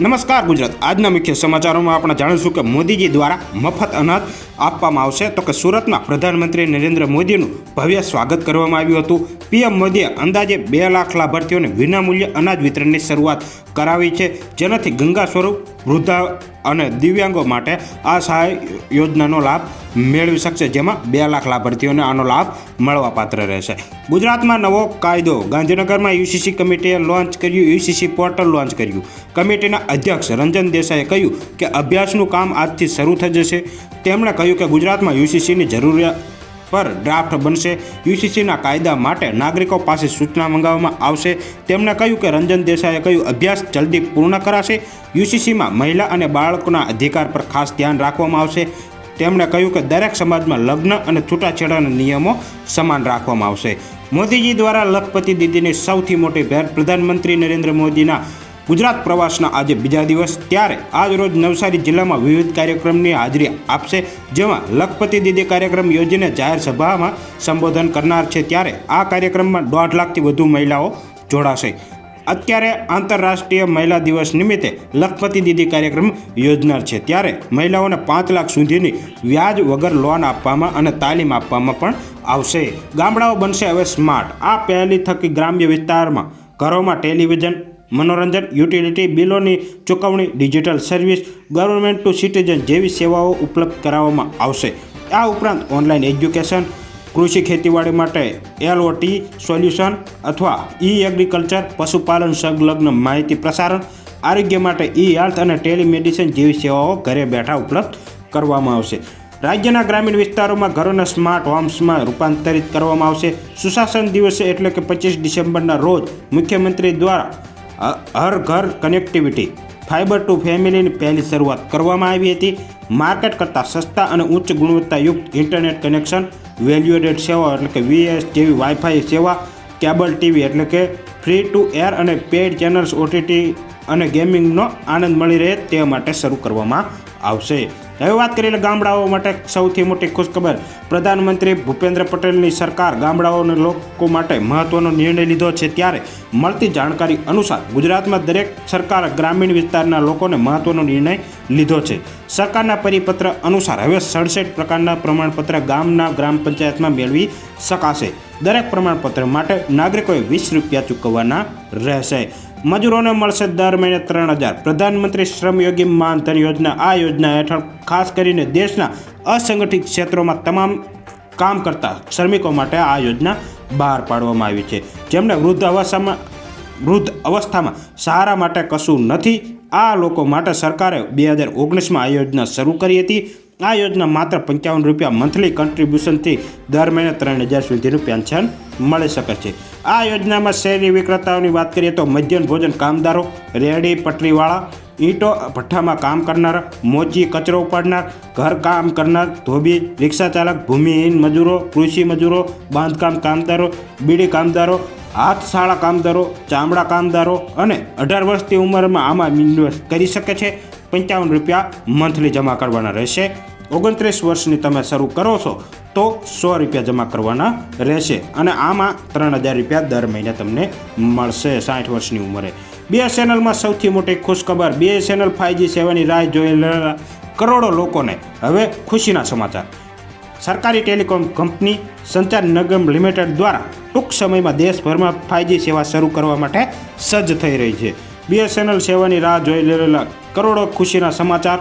નમસ્કાર ગુજરાત. આજના મુખ્ય સમાચારોમાં આપણે જાણીશું કે મોદીજી દ્વારા મફત અનાજ આપવામાં આવશે. તો કે સુરતમાં પ્રધાનમંત્રી નરેન્દ્ર મોદીનું ભવ્ય સ્વાગત કરવામાં આવ્યું હતું. પીએમ મોદીએ અંદાજે બે લાખ લાભાર્થીઓને વિનામૂલ્ય અનાજ વિતરણની શરૂઆત કરાવી છે, જેનાથી ગંગા સ્વરૂપ વૃદ્ધા અને દિવ્યાંગો માટે આ સહાય યોજનાનો લાભ મેળવી શકશે, જેમાં બે લાખ લાભાર્થીઓને આનો લાભ મળવાપાત્ર રહેશે. ગુજરાતમાં નવો કાયદો. ગાંધીનગરમાં યુસીસી કમિટીએ લોન્ચ કર્યું, યુસીસી પોર્ટલ લોન્ચ કર્યું. કમિટીના અધ્યક્ષ રંજન દેસાઈએ કહ્યું કે અભ્યાસનું કામ આજથી શરૂ થઈ જશે. તેમણે કહ્યું કે ગુજરાતમાં યુસીસીની જરૂરિયાત પર ડ્રાફ્ટ બનશે. યુસીસીના કાયદા માટે નાગરિકો પાસે સૂચના મંગાવવામાં આવશે. તેમણે કહ્યું કે રંજન દેસાઈએ કહ્યું, અભ્યાસ જલ્દી પૂર્ણ કરાશે. યુસીસીમાં મહિલા અને બાળકોના અધિકાર પર ખાસ ધ્યાન રાખવામાં આવશે. તેમણે કહ્યું કે દરેક સમાજમાં લગ્ન અને છૂટાછેડાના નિયમો સમાન રાખવામાં આવશે. મોદીજી દ્વારા લખપતિ દીદીની સૌથી મોટી ભેટ પ્રધાનમંત્રી નરેન્દ્ર મોદીના ગુજરાત પ્રવાસના આજે બીજા દિવસ, ત્યારે આજ રોજ નવસારી જિલ્લામાં વિવિધ કાર્યક્રમની હાજરી આપશે, જેમાં લખપતિ દીદી કાર્યક્રમ યોજીને જાહેર સભામાં સંબોધન કરનાર છે. ત્યારે આ કાર્યક્રમમાં દોઢ લાખથી વધુ મહિલાઓ જોડાશે. અત્યારે આંતરરાષ્ટ્રીય મહિલા દિવસ નિમિત્તે લખપતિ દીદી કાર્યક્રમ યોજનાર છે. ત્યારે મહિલાઓને પાંચ લાખ સુધીની વ્યાજ વગર લોન આપવામાં અને તાલીમ આપવામાં પણ આવશે. ગામડાઓ બનશે હવે સ્માર્ટ. આ પહેલી થકી ગ્રામ્ય વિસ્તારમાં ઘરોમાં ટેલિવિઝન, મનોરંજન, યુટિલિટી બિલોની ચૂકવણી, digital service, government to citizen જેવી સેવાઓ ઉપલબ્ધ કરાવવામાં આવશે. આ ઉપરાંત ઓનલાઈન એજ્યુકેશન કૃષિ ખેતીવાડી માટે એલઓટી સોલ્યુશન અથવા ઈ એગ્રીકલ્ચર પશુપાલન સંલગ્ન માહિતી પ્રસારણ, આરોગ્ય માટે ઈ હેલ્થ અને ટેલિમેડિસિન જેવી સેવાઓ ઘરે બેઠા ઉપલબ્ધ કરવામાં આવશે. રાજ્યના ગ્રામીણ વિસ્તારોમાં ઘરોને સ્માર્ટ હોમ્સમાં રૂપાંતરિત કરવામાં આવશે. સુશાસન દિવસે એટલે કે પચીસ ડિસેમ્બરના રોજ મુખ્યમંત્રી દ્વારા હર ઘર કનેક્ટિવિટી, ફાઇબર ટુ ફેમિલીની પહેલી શરૂઆત કરવામાં આવી હતી. માર્કેટ કરતાં સસ્તા અને ઉચ્ચ ગુણવત્તાયુક્ત ઇન્ટરનેટ કનેક્શન વેલ્યુએડેડ સેવા એટલે કે વીએસ જેવી વાઈફાઈ સેવા કેબલ ટીવી એટલે કે ફ્રી ટુ એર અને પેડ ચેનલ્સ ઓટીટી અને ગેમિંગનો આનંદ મળી રહે તે માટે શરૂ કરવામાં આવશે. હવે વાત કરીએ ગામડાઓ માટે સૌથી મોટી ખુશખબર. પ્રધાનમંત્રી ભૂપેન્દ્ર પટેલની સરકાર ગામડાઓને લોકો માટે મહત્વનો નિર્ણય લીધો છે ત્યારે મળતી જાણકારી અનુસાર ગુજરાતમાં દરેક સરકાર ગ્રામીણ વિસ્તારના લોકોને મહત્વનો નિર્ણય લીધો છે. સરકારના પરિપત્ર અનુસાર હવે સડસઠ પ્રકારના પ્રમાણપત્ર ગામના ગ્રામ પંચાયતમાં મેળવી શકાશે. દરેક પ્રમાણપત્ર માટે નાગરિકોએ વીસ રૂપિયા ચૂકવવાના રહેશે. મજૂરોને મળશે દર મહિને ત્રણ હજાર. પ્રધાનમંત્રી શ્રમયોગી માનધન યોજના. આ યોજના હેઠળ ખાસ કરીને દેશના અસંગઠિત ક્ષેત્રોમાં તમામ કામ કરતા શ્રમિકો માટે આ યોજના બહાર પાડવામાં આવી છે. જેમને વૃદ્ધ અવસ્થામાં વૃદ્ધ અવસ્થામાં સહારા માટે કશું નથી, આ લોકો માટે સરકારે બે હજાર ઓગણીસમાં આ યોજના શરૂ કરી હતી. આ યોજના માત્ર પંચાવન રૂપિયા મંથલી કન્ટ્રીબ્યુશનથી દર મહિને ત્રણ હજાર સુધીનું પેન્શન મળી શકે છે. આ યોજનામાં શહેરી વિક્રેતાઓની વાત કરીએ તો મધ્યાહન ભોજન કામદારો, રેડી પટરીવાળા, ઈંટો ભઠ્ઠામાં કામ કરનાર, મોચી કચરો ઉપાડનાર, ઘર કામ કરનાર, ધોબી રિક્ષા ચાલક ભૂમિહીન મજૂરો, કૃષિ મજૂરો, બાંધકામ કામદારો, બીડી કામદારો, હાથશાળા કામદારો, ચામડા કામદારો અને અઢાર વર્ષની ઉંમરમાં આમાં ઇન્વેસ્ટ કરી શકે છે. પંચાવન રૂપિયા મંથલી જમા કરવાના રહેશે. ઓગણત્રીસ વર્ષની તમે શરૂ કરો છો, તો સો રૂપિયા જમા કરવાના રહેશે. અને આમાં ત્રણ હજાર રૂપિયા દર મહિને તમને મળશે સાઠ વર્ષની ઉંમરે. બીએસએનએલમાં સૌથી મોટી ખુશખબર બીએસએનએલ ફાઇવજી સેવાની રાહ રહેલા કરોડો લોકોને. હવે ખુશીના સમાચાર. સરકારી ટેલિકોમ કંપની સંચાર નિગમ લિમિટેડ દ્વારા ટૂંક સમયમાં દેશભરમાં ફાઈવજી સેવા શરૂ કરવા માટે સજ્જ થઈ રહી છે. બીએસએનએલ સેવાની રાહ જોઈ લેલા કરોડો ખુશીના સમાચાર.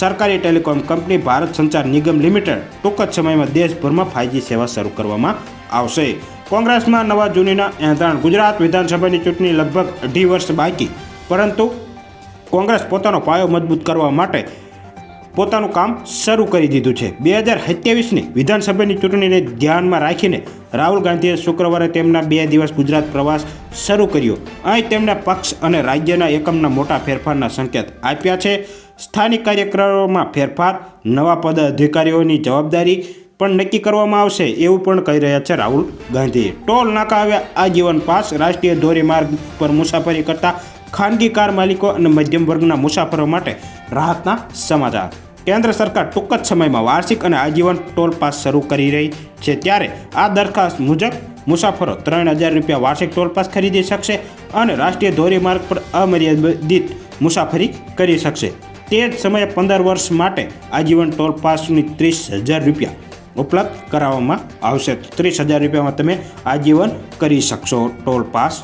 સરકારી ટેલિકોમ કંપની ભારત સંચાર નિગમ લિમિટેડ ટૂંક જ સમયમાં દેશભરમાં ફાઇવજી સેવા શરૂ કરવામાં આવશે. કોંગ્રેસમાં નવા જૂનીના એંધાણ ગુજરાત વિધાનસભાની ચૂંટણી લગભગ અઢી વર્ષ બાકી, પરંતુ કોંગ્રેસ પોતાનો પાયો મજબૂત કરવા માટે પોતાનું કામ શરૂ કરી દીધું છે. બે હજાર સત્યાવીસની વિધાનસભાની ચૂંટણીને ધ્યાનમાં રાખીને રાહુલ ગાંધીએ શુક્રવારે તેમના બે દિવસ ગુજરાત પ્રવાસ શરૂ કર્યો. અહીં તેમના પક્ષ અને રાજ્યના એકમના મોટા ફેરફારના સંકેત આપ્યા છે. સ્થાનિક કાર્યક્રમોમાં ફેરફાર, નવા પદ અધિકારીઓની જવાબદારી પણ નક્કી કરવામાં આવશે એવું પણ કહી રહ્યા છે રાહુલ ગાંધી ટોલ નાકા આવ્યા, આજીવન પાસ, રાષ્ટ્રીય ધોરીમાર્ગ પર મુસાફરી કરતા ખાનગી કાર માલિકો અને મધ્યમ વર્ગના મુસાફરો માટે રાહતના સમાચાર. કેન્દ્ર સરકાર ટૂંક જ સમયમાં વાર્ષિક અને આજીવન ટોલ પાસ શરૂ કરી રહી છે ત્યારે આ દરખાસ્ત મુજબ મુસાફરો ત્રણ હજાર રૂપિયા વાર્ષિક ટોલ પાસ ખરીદી શકશે અને રાષ્ટ્રીય ધોરીમાર્ગ પર અમર્યાદિત મુસાફરી કરી શકશે. તે જ સમયે પંદર વર્ષ માટે આજીવન ટોલ પાસની ત્રીસ હજાર રૂપિયા ઉપલબ્ધ કરાવવામાં આવશે. ત્રીસ હજાર રૂપિયામાં તમે આજીવન કરી શકશો ટોલ પાસ